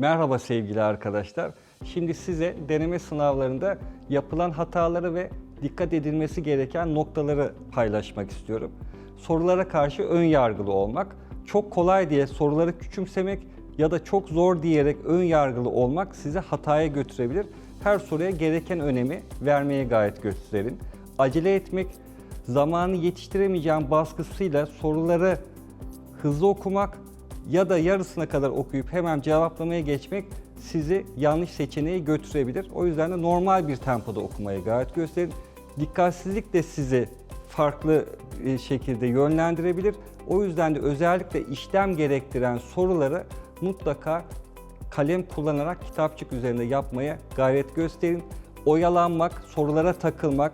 Merhaba sevgili arkadaşlar. Şimdi size deneme sınavlarında yapılan hataları ve dikkat edilmesi gereken noktaları paylaşmak istiyorum. Sorulara karşı ön yargılı olmak, çok kolay diye soruları küçümsemek ya da çok zor diyerek ön yargılı olmak sizi hataya götürebilir. Her soruya gereken önemi vermeye gayret gösterin. Acele etmek, zamanı yetiştiremeyeceğim baskısıyla soruları hızlı okumak ya da yarısına kadar okuyup hemen cevaplamaya geçmek sizi yanlış seçeneğe götürebilir. O yüzden de normal bir tempoda okumaya gayret gösterin. Dikkatsizlik de sizi farklı e, şekilde yönlendirebilir. O yüzden de özellikle işlem gerektiren soruları mutlaka kalem kullanarak kitapçık üzerinde yapmaya gayret gösterin. Oyalanmak, sorulara takılmak,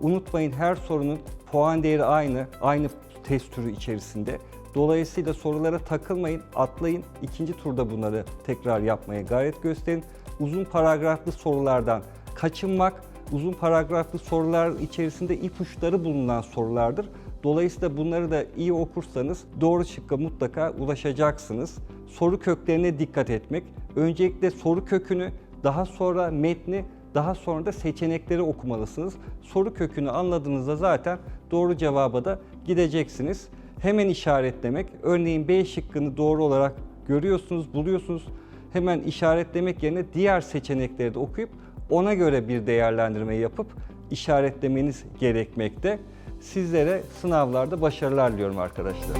unutmayın her sorunun puan değeri aynı, aynı test türü içerisinde. Dolayısıyla sorulara takılmayın, atlayın. İkinci turda bunları tekrar yapmaya gayret gösterin. Uzun paragraflı sorulardan kaçınmak, uzun paragraflı sorular içerisinde ipuçları bulunan sorulardır. Dolayısıyla bunları da iyi okursanız doğru şıkka mutlaka ulaşacaksınız. Soru köklerine dikkat etmek. Öncelikle soru kökünü, daha sonra metni, daha sonra da seçenekleri okumalısınız. Soru kökünü anladığınızda zaten doğru cevaba da gideceksiniz. Hemen işaretlemek. Örneğin B şıkkını doğru olarak görüyorsunuz, buluyorsunuz. Hemen işaretlemek yerine diğer seçenekleri de okuyup ona göre bir değerlendirme yapıp işaretlemeniz gerekmekte. Sizlere sınavlarda başarılar diliyorum arkadaşlar.